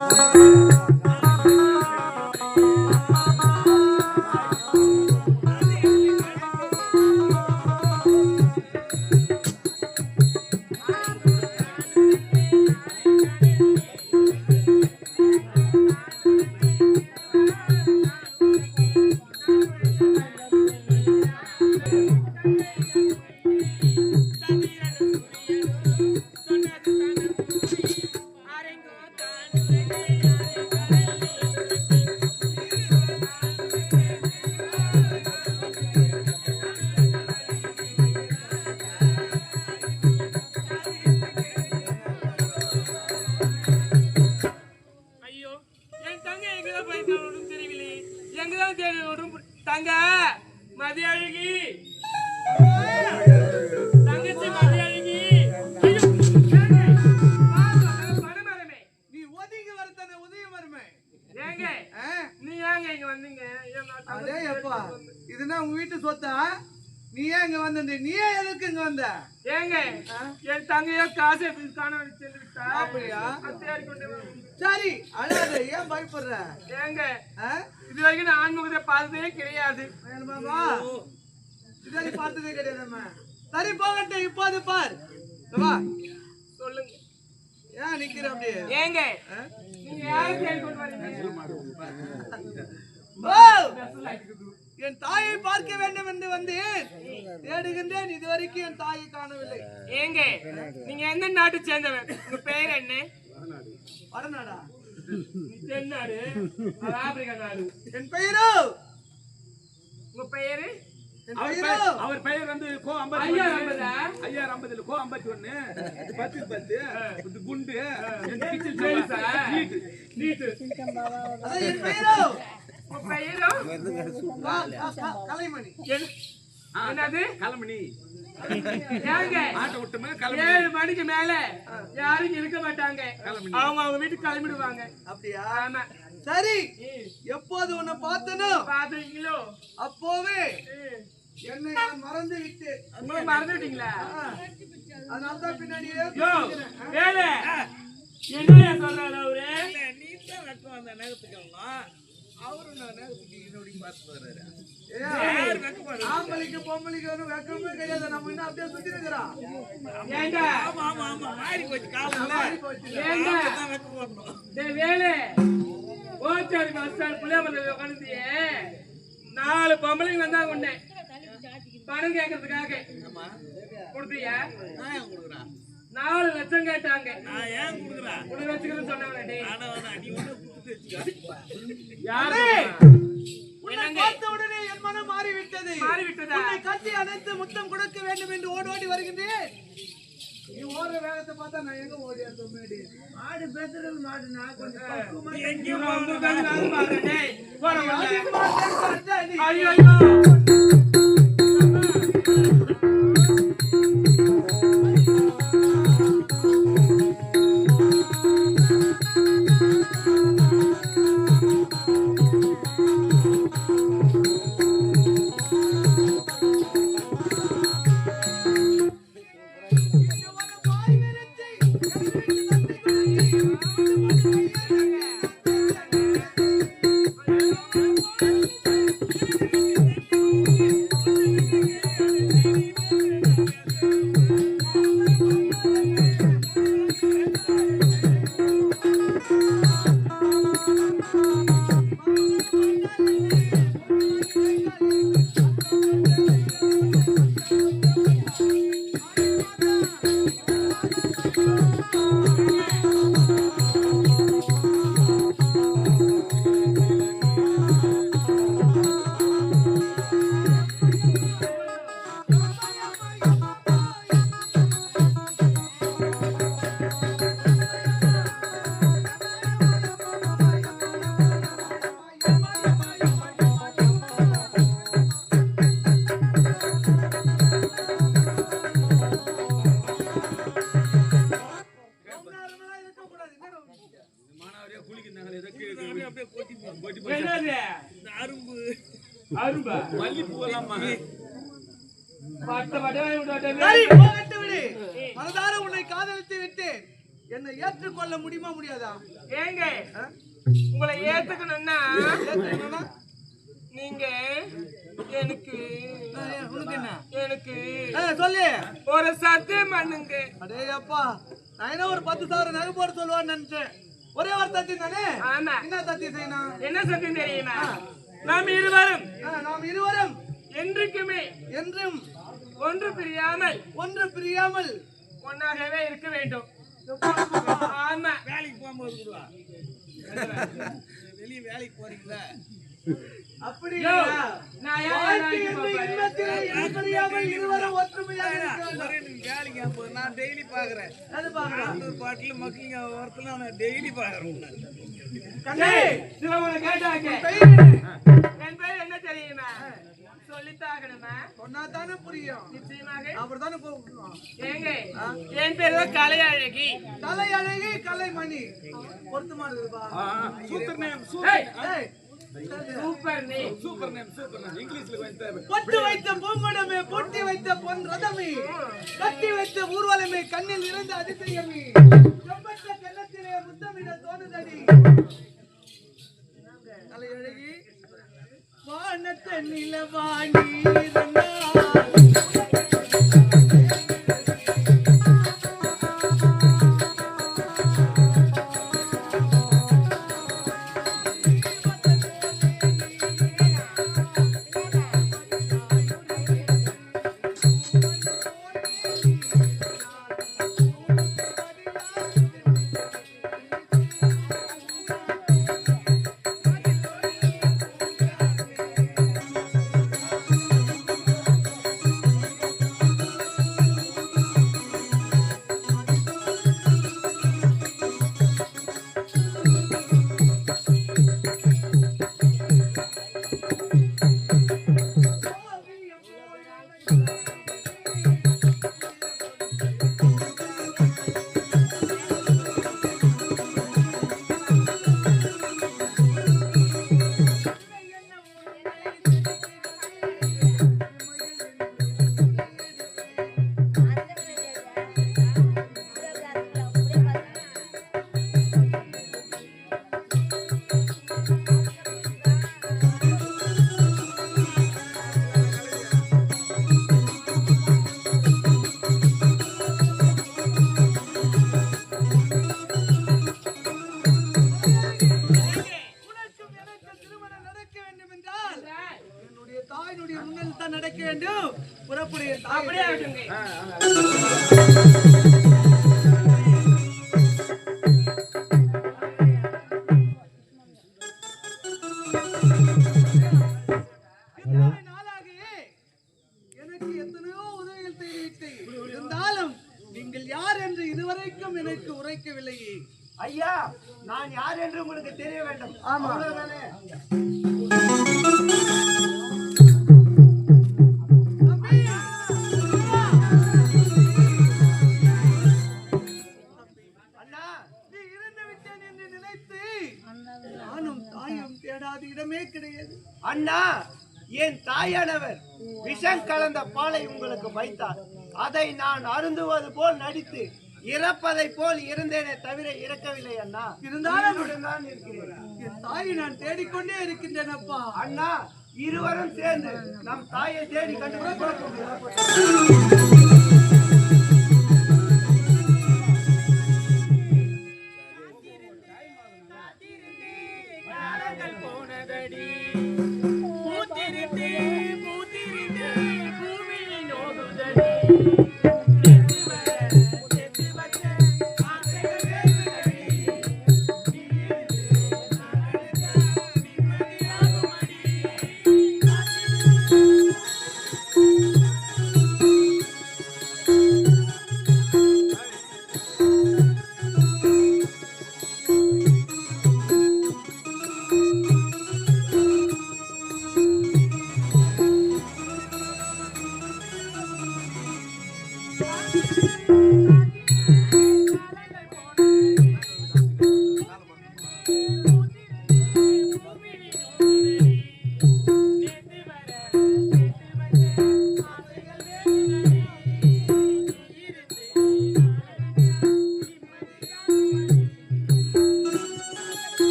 ஐயோ என் தங்கையோ காசு எப்படி காண சென்று விட்டா அப்படியா? தேடி கொண்டு. சரி ஏன் பயப்படுற? ஏங்க? இது வரைக்கும் நான் ஆண்முகத்தை பார்த்ததே கிடையாது. வேணுமாமா இதுவரை பார்த்ததே சரி போகட்டும் இப்போது பார். சொல்லுங்க. ஏன் நிக்கிற அப்படியே? ஏங்க? நீங்க யாரை தேடி கொண்டு வரீங்க! என் தாயை பார்க்க வேண்டும் என்று வந்தேன் தேடுகின்றேன். இதுவரைக்கும் என் தாயை காணவில்லை. ஏங்க நீங்க எந்த நாட்டை சேர்ந்தவன் உங்க பெயர் என்ன? வடநாடா தென்னாடு ஆப்பிரிக்கா நாடு. என் பெயரோ? உங்க பெயரு? அவர் பெயரோ? வந்து கோ. ஐம்பதா? ஐயா ஐம்பதுல கோ ஐம்பத்தி ஒண்ணு. பத்து பத்து. குண்டு? நீட்டு. நீட்டு. கலைமணி. என்ன- என்னது? விட்டுமே கிளம்பி ஏழு மணிக்கு மேல யாரும் இருக்க மாட்டாங்க. அவங்க அவங்க வீட்டுக்கு கிளம்பிடுவாங்க. அப்படியா? ஆமா. சரி. எப்போது உன்னை பார்த்தனோ? பாத்துருக்கீங்களோ அப்போவே என்னை மறந்து விட்டு உங்களை மறந்துட்டீங்களா? அதனால தான் பின்னாடியே யோ வேலை என்ன சொல்றாரு அவரு ஏன், ஆம்பளைக்கு பொம்பளைக்கு வெக்கமே கிடையாது. நம்ம இன்னும் அப்படியே சுத்தி இருக்கிறோம். ஏண்டா? மாறி போச்சு ஏண்டா? டேய் வேலை. ஓச்சாரி மாஸ்டர் புள்ளியாமல உட்காந்துட்டியே நாலு பொம்பளைங்க வந்தாங்க உன்னை. பணம் கேட்கறதுக்காக. கொடுத்தியா நாலு லட்சம் கேட்டாங்க. உனக்கு வச்சுக்கிறேன்னு சொன்னவனே உடனே என் மனம் மாறிவிட்டது. மாறிவிட்டதா? கட்டி அணைத்து முத்தம் கொடுக்க வேண்டும் என்று ஓடி ஓடி வருகின்றேன். நீ ஓடுற வேகத்தை பார்த்தா நான் எங்க ஓடி முன்னாடி மாடு பேசுறது மாடு நான் கொஞ்சம் எங்கேயும். ஐயோ அரும்பா மல்லிப்பூ எல்லாம் பட்ட பட்ட விட்டு சரி, போகட்டும் விடு. மனதார உன்னை காதலித்து விட்டேன் என்னை ஏற்றுக்கொள்ள முடியுமா முடியாதா ஏங்க? உங்களை ஏத்துக்கணும்னா? நீங்க எனக்கு எனக்கு சொல்லு ஒரு சத்தியம் பண்ணுங்க அடே அப்பா நான் என்ன ஒரு பத்து சவரம் நகை போட சொல்லுவான்னு நினைச்சேன் ஒரே ஒரு சத்தியம் தானே என்ன சத்தியம் செய்யணும் என்ன சத்தியம் தெரியுமா நாம் இருவரும் நாம் இருவரும் என்றைக்குமே என்றும் ஒன்று பிரியாமல் ஒன்று பிரியாமல் ஒன்னாகவே இருக்க வேண்டும். ஆமா. வேலைக்கு போகும்போது வெளியே வேலைக்கு போறீங்களா? அப்படி யோ, இல்ல. நான் டெய்லி பாக்குறேன் அது. அந்த பாட்டில் மக்களுங்க ஒருத்தர் நான் டெய்லி பாக்குறேன் டேய், இதுல உன்னை கேட்டாங்க. என் பேர் என்ன தெரியுமா? சொல்லித்தாகணுமா? சொன்னாதானே புரியும். நிச்சயமாக. கூப்பிடணும். ஏங்க என் பேர் தான் கலையழகி. கலை அழகி கலைமணி பொருத்தமா இருக்குதுப்பா super name super name super name. இங்கிலீஷ்ல தேவை. பொட்டு வைத்த பூங்குடமே பொட்டி வைத்த பொன் ரதமே கட்டி வைத்த ஊர்வலமே கண்ணில் இருந்த அதிசயமே. செம்பட்ட கள்ளத்திலே முத்தமிட தோணுதடி. கலை அழகி வானத்த நிலவாணி உனக்கும் இதுவரைக்கும் எனக்கு உரைக்கவில்லையே ஐயா நான் யார் என்று உங்களுக்கு தெரிய வேண்டும் ஆமா. அவ்வளவுதானே? தம்பி! அண்ணா நீ இறந்து விட்டேன் என்று நினைத்து நானும் தாயும் தேடாத இடமே கிடையாது அண்ணா என் தாயானவர் விஷம் கலந்த பாலை உங்களுக்கு வைத்தார் அதை நான் அருந்துவது போல் நடித்து இறப்பதை போல் இருந்தேனே தவிர இறக்கவில்லை அண்ணா. இருந்தாலும் தான் இருக்கிறேன். என் தாயை நான் தேடிக்கொண்டே இருக்கின்றேன் அப்பா அண்ணா இருவரும் சேர்ந்து நம் தாயை தேடி கண்டுபிடிப்போம்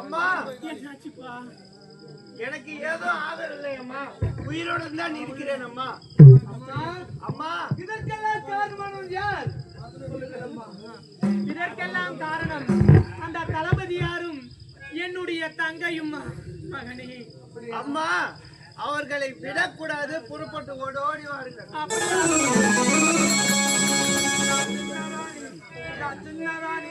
அம்மா! எனக்கு ஏதோ ஆதரவு அம்மா உயிரோடு தான் இருக்கிறேன் அம்மா! அம்மா! இதற்கெல்லாம் காரணமானவர் யார்? இதற்கெல்லாம் காரணம் அந்த தளபதி யாரும் என்னுடைய தங்கையும் மகனே. அம்மா! அவர்களை விடக்கூடாது புறப்பட்டு ஓடோடி வாருங்கள். நானு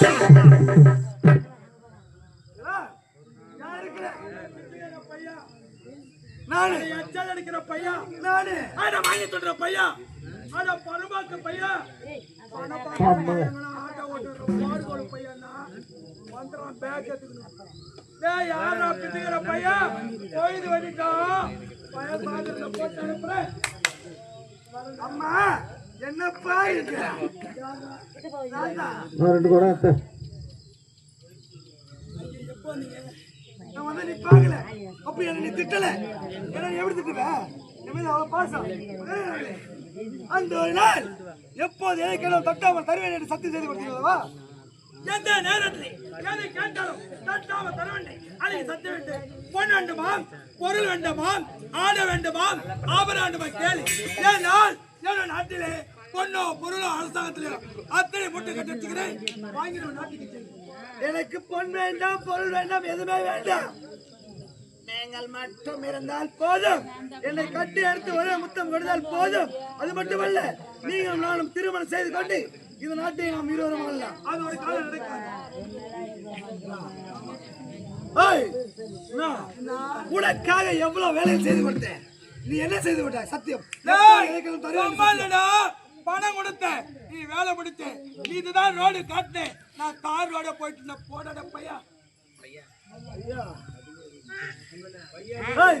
Thank you. ரெண்டு கூட அத்தை. நான் வந்து நீ பார்க்கல. அப்ப என்ன நீ திட்டல. என்ன எப்படி திட்டுவ? என் மேல அவ்வளவு பாசம். அந்த ஒரு நாள் எப்போது எதை கேட்டாலும் தட்டாமல் தருவேன் என்று சத்தியம் செய்து கொடுத்தீங்களா எந்த நேரத்தில் எதை கேட்டாலும் தட்டாம தர வேண்டும் அதை சத்தியம் வேண்டும் பொன் வேண்டுமாம் பொருள் வேண்டுமாம் ஆட வேண்டுமாம் ஆபரணம் வேண்டுமா கேளு. ஏனால் என்னோட நாட்டிலே பொண்ணோ பொருளோ அரசாங்கத்திலே அத்தனை முட்டை கட்டி வச்சுக்கிறேன் வாங்கிடுவோம் நாட்டுக்கு. எனக்கு பொன் வேண்டாம் பொருள் வேண்டாம் எதுவுமே வேண்டாம். நீங்கள் மட்டும் இருந்தால் போதும். என்னை கட்டி எடுத்து ஒரே முத்தம் கொடுத்தால் போதும். அது மட்டுமல்ல நீங்கள் நானும் திருமணம் செய்து கொண்டு இந்த நாட்டை நாம் இருவரும் வாழலாம். அது ஒரு காலம் நடக்காது. உனக்காக எவ்வளவு வேலை செய்து கொடுத்தேன். நீ என்ன செய்து விட்டாய்? சத்தியம். பணம் கொடுத்த நீ வேலை முடிச்ச நீ இதுதான் ரோடு காட்டினேன் நான் தார் ரோட போயிட்டு இருந்தேன். போடாட பையா. ஏய்,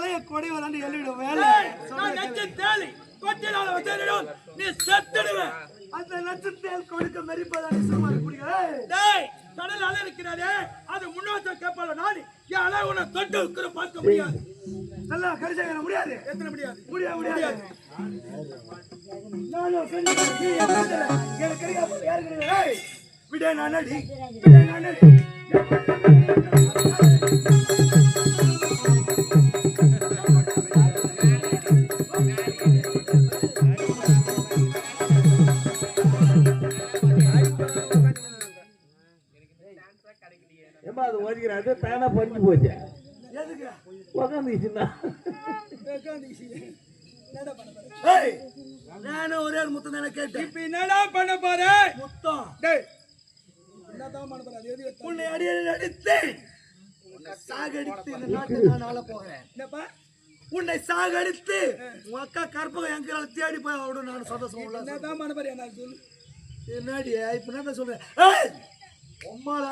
மலையை கொடை வராண்டி எழுதிடும் வேலை. நான் நீ செத்துடுவேன் அந்த நட்சத்திரம் கொடுக்க மெரிப்பதாண்டி சுகுமா இருக்க பிடிக்கும் டேய் கடல் அலை இருக்கிறாரே அது முன்னோட்ட கேட்பால நான் என் அலை உன்னை தொட்டு இருக்கிற பார்க்க முடியாது. நல்லா கரிசேகர முடியாது. எத்தனை முடியாது? முடியாது முடியாது. நானும் நீ எனக்கு யாரு கிடையாது விட நானடி விட நானடி. ஏமா அது ஓடிக்கிறாரு தானா பறிஞ்சு போச்சு. எதுக்கு? உக்காந்துச்சுன்னா ஏய், நானும் ஒரே ஒரு முத்தம் தானே கேட்டேன். இப்ப என்னடா பண்ண போற? முத்தம். டேய். என்னதான் பண்ண போற? உன்னை அடியில் அடித்து. உன்னை சாகடித்து இந்த நாட்டை நான் ஆள போகிறேன் என்னப்பா? உன்னை சாகடித்து உன் அக்கா கற்பகம் எங்கிறால தேடி போய் அவட நான் சந்தோஷம் உள்ள என்னதான் பண்ண போறியா? நான் சொல்லு என்னடி இப்ப என்ன சொல்றேன் உம்மால